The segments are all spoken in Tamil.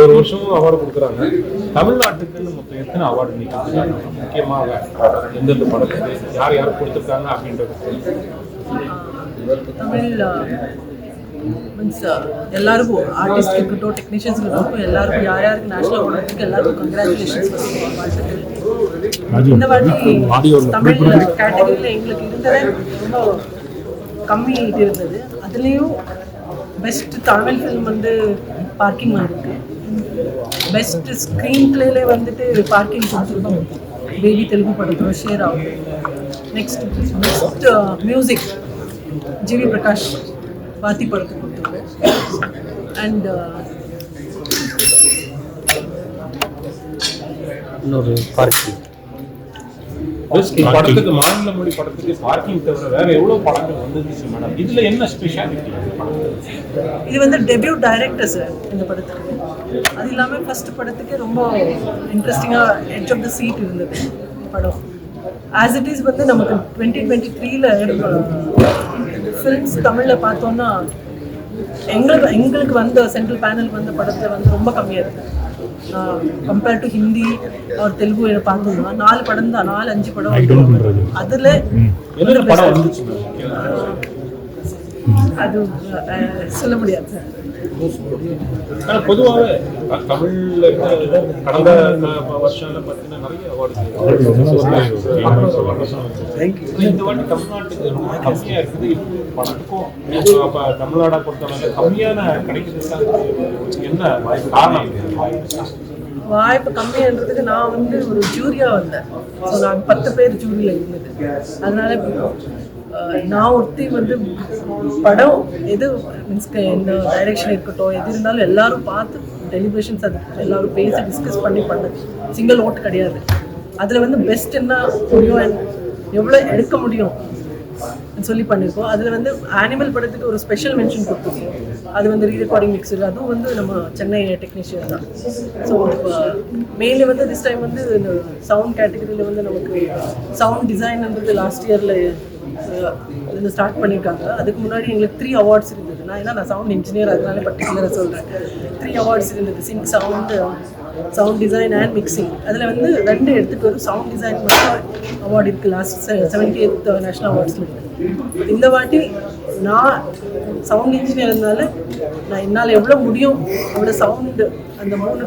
ஒரு ஒரு வருஷமும் அவார்டு கொடுக்குறாங்க. தமிழ்நாட்டுக்குன்னு மொத்தம் எத்தனை அவார்டு நீங்க கொடுக்குறாங்க? முக்கியமாக எந்தெந்த படத்துக்கு யார் யார் கொடுத்துருக்காங்க அப்படின்றது தமிழ் மீன்ஸ் எல்லாருக்கும் ஆர்டிஸ்ட் இருக்கட்டும் டெக்னீஷியன்ஸ் இருக்கட்டும் எல்லாருக்கும் யார் யாருக்கு நேஷனல் அவார்டுக்கு எல்லாருக்கும் கங்க்ராச்சுலேஷன்ஸ் வாழ்த்துக்கள் இந்த வாட்டி தமிழ் கேட்டகரியில் எங்களுக்கு இருந்ததே ரொம்ப கம்மி இது இருந்தது. அதுலேயும் பெஸ்ட் தமிழ் ஃபிலிம் வந்து பார்க்கிங் வந்திருக்கு பெஸ்ட் ஸ்க்ரீன் பிளேலே வந்துட்டு பார்க்கிங் கொடுத்துருக்கோம். பேபி தெலுங்கு படத்தோட ஷேர் ஆகும். Next best music GV Prakash Vaathi படத்துக்கு கொடுத்துருக்கோம் அண்ட் uh, இன்னொரு பார்க்கிங் படத்துக்கு மாநில மொழி படத்துக்கு பார்க்கிங் தவிர வேற எவ்வளவு படங்கள் வந்துருந்துச்சு மேடம் இதுல என்ன ஸ்பெஷாலிட்டி இது வந்து டெபியூ டைரக்டர் சார் இந்த படத்துக்கு. அது இல்லாமல் ஃபர்ஸ்ட் படத்துக்கே ரொம்ப இன்ட்ரெஸ்டிங்காக எட்ஜ் ஆஃப் த சீட் இருந்தது படம். ஆஸ் இட் இஸ் வந்து நமக்கு டுவெண்ட்டி டுவெண்ட்டி த்ரீல ஃபிலிம்ஸ் தமிழில் பார்த்தோன்னா எங்களுக்கு எங்களுக்கு வந்த சென்ட்ரல் பேனல் வந்த படத்தில் வந்து ரொம்ப கம்மியாக இருக்குது கம்பேர் டு ஹிந்தி ஒரு தெலுங்கு பார்த்தோம்னா நாலு படம் தான் நாலு அஞ்சு படம் அதில் அது சொல்ல முடியாது. சார் ஆனா பொதுவாகவே த- தமிழ்ல கடந்த வருஷம்ல பார்த்தீங்கன்னா நிறைய அவார்டு இந்த வாட்டி தமிழ்நாட்டுக்கு ரொம்ப கம்மியா இருக்குது. படத்துக்கும் அப்ப தமிழ்நாடை பொறுத்தவரை கம்மியான கிடைக்கிறதுக்கு என்ன காரணம்? வாய்ப்பு கம்மியான்றதுக்கு நான் வந்து ஒரு ஜூரியா வந்தேன். ஸோ நான் பத்து பேர் ஜூரியில் இருந்தது. அதனால நான் ஒருத்தி வந்து படம் எது மீன்ஸ் என்ன டைரக்ஷன் இருக்கட்டும் எது இருந்தாலும் எல்லாரும் பார்த்து டெலிபிரேஷன்ஸ் அது எல்லாரும் பேசி டிஸ்கஸ் பண்ணி பண்ணது சிங்கிள் ஓட் கிடையாது. அதில் வந்து பெஸ்ட் என்ன முடியும் எவ்வளோ எடுக்க முடியும் சொல்லி பண்ணியிருக்கோம் அதில் வந்து ஆனிமல் படத்துக்கு ஒரு ஸ்பெஷல் மென்ஷன் கொடுத்துருக்கோம். அது வந்து ரீ ரெக்கார்டிங் மிக்சர் அதுவும் வந்து நம்ம சென்னை டெக்னீஷியன் தான். ஸோ மெயின்லி வந்து திஸ் டைம் வந்து சவுண்ட் கேட்டகரியில் வந்து நமக்கு சவுண்ட் டிசைன்ன்றது லாஸ்ட் இயரில் இருந்து ஸ்டார்ட் பண்ணியிருக்காங்க அதுக்கு முன்னாடி எங்களுக்கு த்ரீ அவார்ட்ஸ் இருந்தது நான் ஏன்னா நான் சவுண்ட் இன்ஜினியர் அதனால பர்டிகுலராக சொல்கிறேன் த்ரீ அவார்ட்ஸ் இருந்தது. Sync sound sound design and mixing அதில் வந்து ரெண்டு எடுத்துகிட்டு வரும். சவுண்ட் டிசைன் மட்டும் அவார்டு இருக்குது லாஸ்ட் செவன்டி எய்த் நேஷனல் அவார்ட்ஸில் இருக்குது இந்த வாட்டி நான் சவுண்ட் இன்ஜினியர் இருந்தால நான் என்னால் எவ்வளோ முடியும்? அவ்வளோ சவுண்டு அந்த மூணு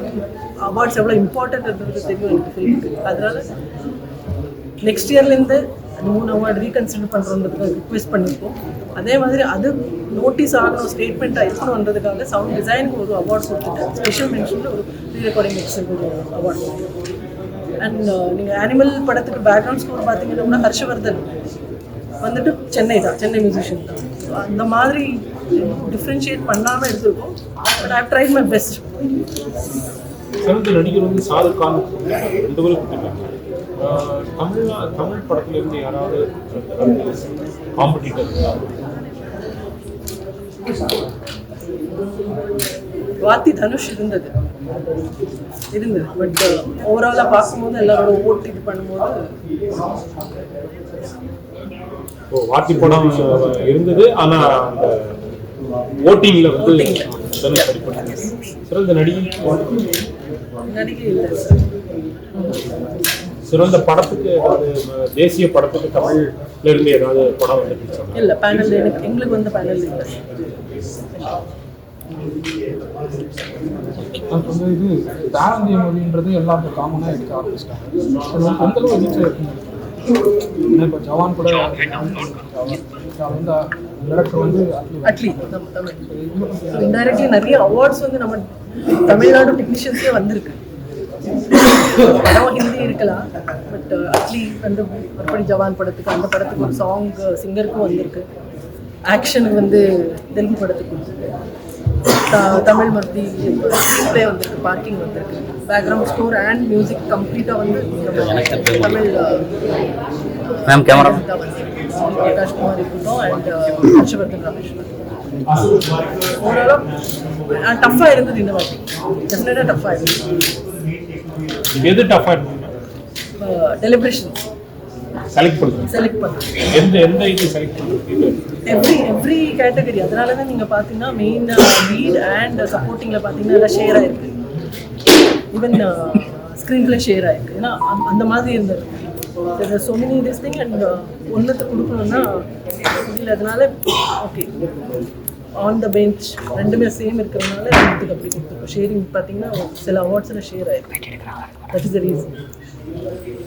அவார்ட்ஸ் எவ்வளோ இம்பார்ட்டன்ட்ன்றது தெரியும் எனக்கு. ஃபீல் அதனால நெக்ஸ்ட் இயர்லேருந்து மூணு அவார்டு ரீகன்சிடர் பண்ணுறதுக்கு ரிக்வெஸ்ட் பண்ணியிருக்கோம் அதே மாதிரி அது நோட்டீஸ் ஆகணும் ஸ்டேட்மெண்ட்டாக இருக்கணுன்றதுக்காக சவுண்ட் டிசைனுக்கு ஒரு அவார்ட் கொடுத்துட்டு ஸ்பெஷல் மென்ஷனில் ஒரு ரீ ரெக்கார்டிங் மிக்ஸருக்கு ஒரு அவார்ட் அண்ட் நீங்கள் அனிமல் படத்துக்கு பேக்ரவுண்ட் ஸ்கோர் பார்த்தீங்கன்னா ஹர்ஷவர்தன் வந்துட்டு சென்னை தான் சென்னை மியூசிஷியன் தான். அந்த மாதிரி டிஃப்ரென்ஷியேட் பண்ணாமல் எடுத்திருக்கோம். But I tried my best நடிகர் வந்து ஷாருக் கான் ரெண்டு பேரும் தமிழ் படத்துல இருந்து யாராவது காம்படிட்டர் வாத்தி தனுஷ் இருந்தது. இருந்தது பட் ஓவராலாக பார்க்கும்போது எல்லாரோட ஓட்டு இது பண்ணும்போது வாத்தி படம் இருந்தது ஆனா அந்த ஓட்டிங்ல வந்து சிறந்த நடிகை? சிறந்த படத்துக்கு ஏதாவது தேசிய படத்துக்கு தமிழ்ல இருந்து ஏதாவது படம் வந்துட்டு இல்லை பேனல் எனக்கு எங்களுக்கு வந்த பேனல் இல்லை. அதுக்கு வந்து இது தாரந்திய மொழின்றது எல்லாருக்கும் காமனாக எடுக்க ஆரம்பிச்சிட்டாங்க. வந்து எந்த அளவு ரீச் இப்போ ஜவான் கூட அட்லி தமிழ் இன்டைரக்ட்லி நிறைய அவார்ட்ஸ் வந்து நம்ம தமிழ்நாடு டெக்னீஷியன்ஸே வந்திருக்கு. படம் ஹிந்தி இருக்கலாம் பட் அட்லி வந்து மறுபடி ஜவான் படத்துக்கு அந்த படத்துக்கு ஒரு சாங் சிங்கருக்கும் uh, வந்திருக்கு. ஆக்ஷனுக்கு வந்து தெலுங்கு படத்துக்கு. வந்திருக்கு தமிழ் மறுபடி ஸ்க்ரீன் பிளே வந்திருக்கு பார்க்கிங் வந்திருக்கு. பேக்ரவுண்ட் ஸ்கோர் அண்ட் மியூசிக் கம்ப்ளீட்டாக வந்து தமிழ் மேம் கேமரா பிரகாஷ் குமார் இருக்கட்டும் அண்ட் ஹர்ஷவர்தன் ரமேஷ் ஓவராலாக டஃப்பாக இருந்தது இந்த வாட்டி. டெஃபினட்டாக டஃப்பாக இருந்தது. எது டஃபா இருக்கு டெலிப்ரேஷன் செலக்ட் பண்ணுங்க செலக்ட் பண்ணுறது எந்த எந்த இது செலக்ட் பண்ணுறது? எவ்ரி எவ்ரி கேட்டகரி அதனால தான் நீங்கள் பார்த்தீங்கன்னா மெயின் லீட் அண்ட் சப்போர்ட்டிங்கில் பார்த்தீங்கன்னா எல்லாம் ஷேர் ஆயிருக்கு. ஈவன் ஸ்க்ரீன் பிளே ஷேர் ஆயிருக்கு. ஏன்னா அந்த- மாதிரி இருந்தது. So many this thing and ஒன்றுத்து கொடுக்கணும்னா முடியல அதனால ஓகே ஆன் த பெஞ்ச் ரெண்டுமே சேம் இருக்கிறதுனால ரெண்டுத்துக்கு அப்படி கொடுத்துருக்கோம். ஷேரிங் பார்த்தீங்கன்னா சில அவார்ட்ஸில் ஷேர் ஆயிருக்கு. That is the reason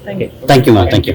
thank you thank you ma'am thank you